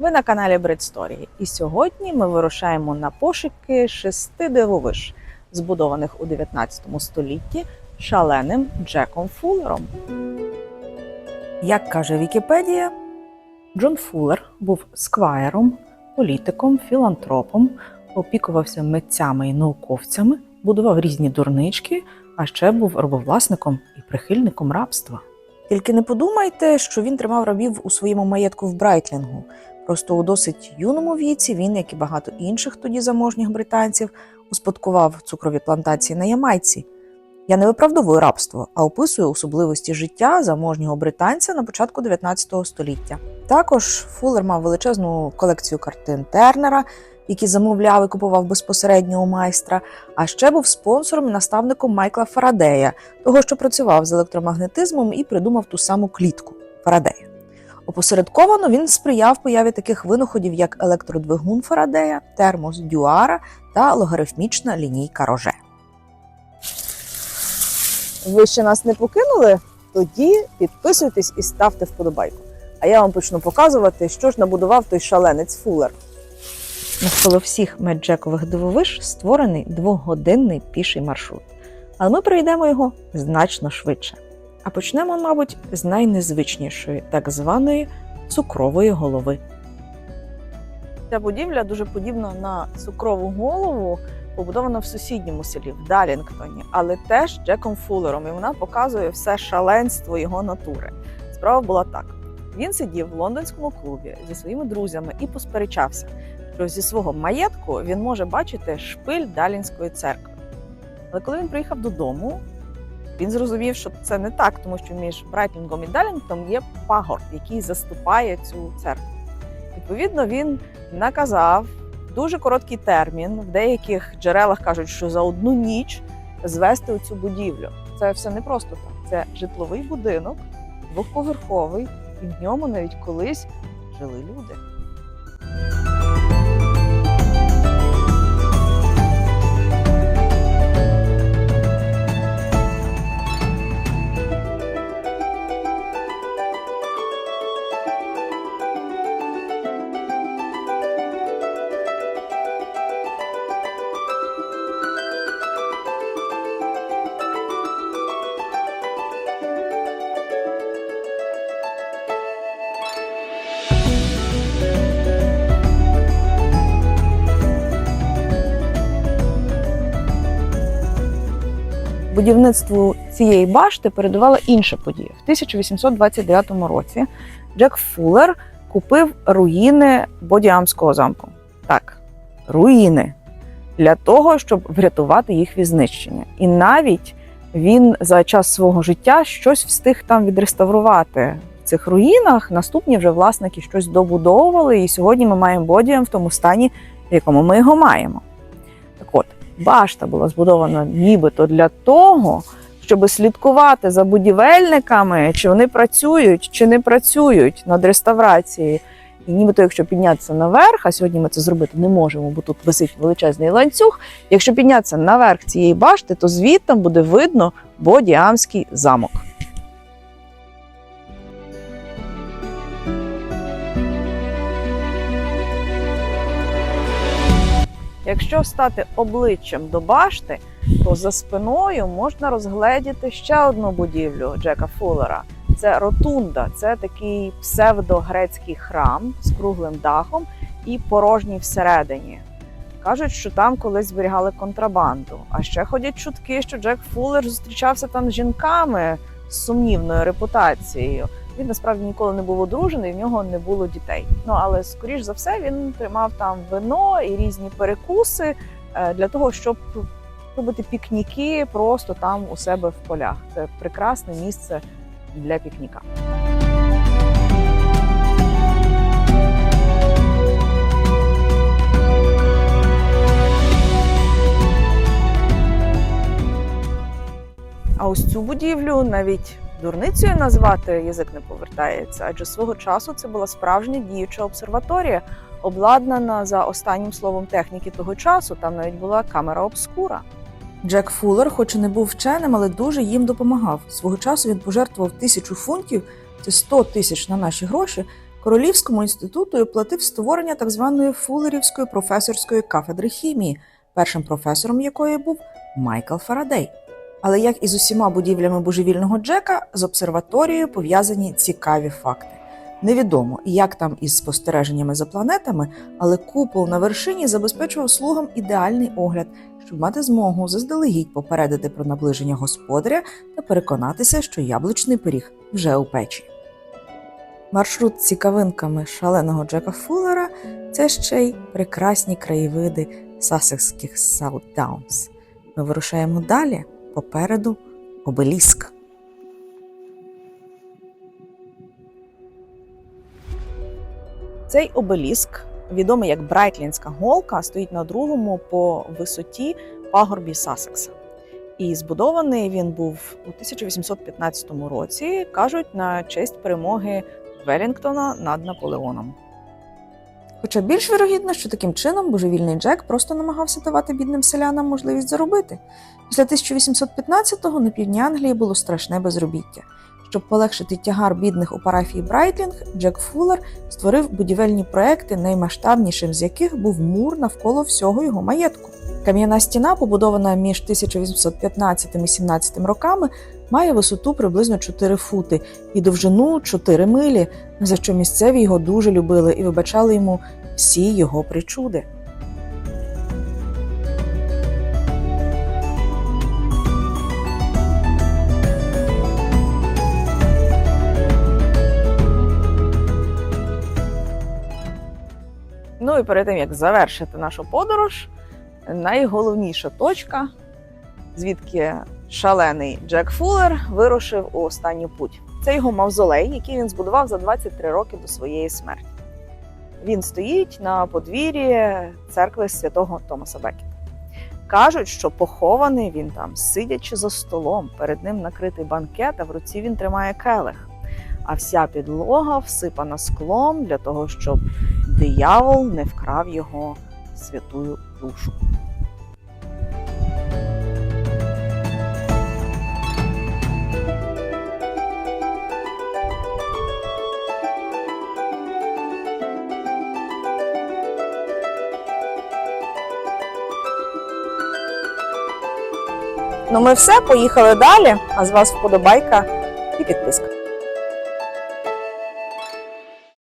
Ви на каналі Бредсторії, і сьогодні ми вирушаємо на пошуки шести дивовиж, збудованих у 19 столітті шаленим Джеком Фуллером. Як каже Вікіпедія, Джон Фуллер був сквайром, політиком, філантропом, опікувався митцями і науковцями, будував різні дурнички, а ще був робовласником і прихильником рабства. Тільки не подумайте, що він тримав рабів у своєму маєтку в Брайтлінгу. Просто у досить юному віці він, як і багато інших тоді заможніх британців, успадкував цукрові плантації на Ямайці. Я не виправдовую рабство, а описую особливості життя заможнього британця на початку 19 століття. Також Фуллер мав величезну колекцію картин Тернера, які замовляв і купував безпосередньо у майстра, а ще був спонсором і наставником Майкла Фарадея, того, що працював з електромагнетизмом і придумав ту саму клітку Фарадея. Опосередковано він сприяв появі таких винаходів, як електродвигун Фарадея, термос Дюара та логарифмічна лінійка Роже. Ви ще нас не покинули? Тоді підписуйтесь і ставте вподобайку. А я вам почну показувати, що ж набудував той шаленець Фуллер. Навколо всіх меджекових дивовиж створений двогодинний піший маршрут. Але ми пройдемо його значно швидше. А почнемо, мабуть, з найнезвичнішої, так званої цукрової голови. Ця будівля дуже подібна на цукрову голову, побудована в сусідньому селі, в Далінгтоні, але теж Джеком Фуллером, і вона показує все шаленство його натури. Справа була так: він сидів в лондонському клубі зі своїми друзями і посперечався, що зі свого маєтку він може бачити шпиль Далінської церкви. Але коли він приїхав додому, він зрозумів, що це не так, тому що між Брайтлінгом і Далінгтом є пагорб, який заступає цю церкву. Відповідно, він наказав дуже короткий термін. В деяких джерелах кажуть, що за одну ніч звести цю будівлю. Це все не просто так. Це житловий будинок, двохповерховий, і в ньому навіть колись жили люди. Будівництву цієї башти передувала інша подія. В 1829 році Джек Фуллер купив руїни Бодіамського замку. Так, руїни для того, щоб врятувати їх від знищення. І навіть він за час свого життя щось встиг там відреставрувати. В цих руїнах наступні вже власники щось добудовували, і сьогодні ми маємо Бодіам в тому стані, в якому ми його маємо. Башта була збудована нібито для того, щоб слідкувати за будівельниками, чи вони працюють, чи не працюють над реставрацією. І нібито, якщо піднятися наверх, а сьогодні ми це зробити не можемо, бо тут висить величезний ланцюг. Якщо піднятися наверх цієї башти, то звідти буде видно Бодіамський замок. Якщо стати обличчям до башти, то за спиною можна розгледіти ще одну будівлю Джека Фуллера. Це ротунда, це такий псевдогрецький храм з круглим дахом і порожній всередині. Кажуть, що там колись зберігали контрабанду. А ще ходять чутки, що Джек Фуллер зустрічався там з жінками з сумнівною репутацією. Він насправді ніколи не був одружений, в нього не було дітей. Ну але скоріш за все він тримав там вино і різні перекуси е, для того, щоб робити пікніки просто там у себе в полях. Це прекрасне місце для пікніка. А ось цю будівлю навіть дурницею назвати язик не повертається, адже свого часу це була справжня діюча обсерваторія, обладнана за останнім словом техніки того часу. Там навіть була камера обскура. Джек Фуллер, хоч і не був вченим, але дуже їм допомагав. Свого часу він пожертвував тисячу фунтів, це 100 тисяч на наші гроші, Королівському інституту і платив створення так званої Фулерівської професорської кафедри хімії, першим професором якої був Майкл Фарадей. Але як і з усіма будівлями божевільного Джека, з обсерваторією пов'язані цікаві факти. Невідомо, як там із спостереженнями за планетами, але купол на вершині забезпечував слугам ідеальний огляд, щоб мати змогу заздалегідь попередити про наближення господаря та переконатися, що яблучний пиріг вже у печі. Маршрут з цікавинками шаленого Джека Фуллера це ще й прекрасні краєвиди сасекських Саутдаунс. Ми вирушаємо далі. Попереду обеліск. Цей обеліск, відомий як Брайтлінська голка, стоїть на другому по висоті пагорбі Сасекса. І збудований він був у 1815 році, кажуть, на честь перемоги Велінгтона над Наполеоном. Хоча більш вірогідно, що таким чином божевільний Джек просто намагався давати бідним селянам можливість заробити. Після 1815-го на півдні Англії було страшне безробіття. Щоб полегшити тягар бідних у парафії Брайтлінг, Джек Фуллер створив будівельні проекти, наймасштабнішим з яких був мур навколо всього його маєтку. Кам'яна стіна, побудована між 1815 і 17 роками, має висоту приблизно 4 фути і довжину 4 милі, за що місцеві його дуже любили і вибачали йому всі його причуди. Ну і перед тим як завершити нашу подорож, найголовніша точка, звідки шалений Джек Фуллер вирушив у останню путь. Це його мавзолей, який він збудував за 23 роки до своєї смерті. Він стоїть на подвір'ї церкви святого Томаса Бекета. Кажуть, що похований він там, сидячи за столом, перед ним накритий банкет, а в руці він тримає келих. А вся підлога всипана склом для того, щоб диявол не вкрав його святую душу. Ну, ми все, поїхали далі. А з вас вподобайка і підписка.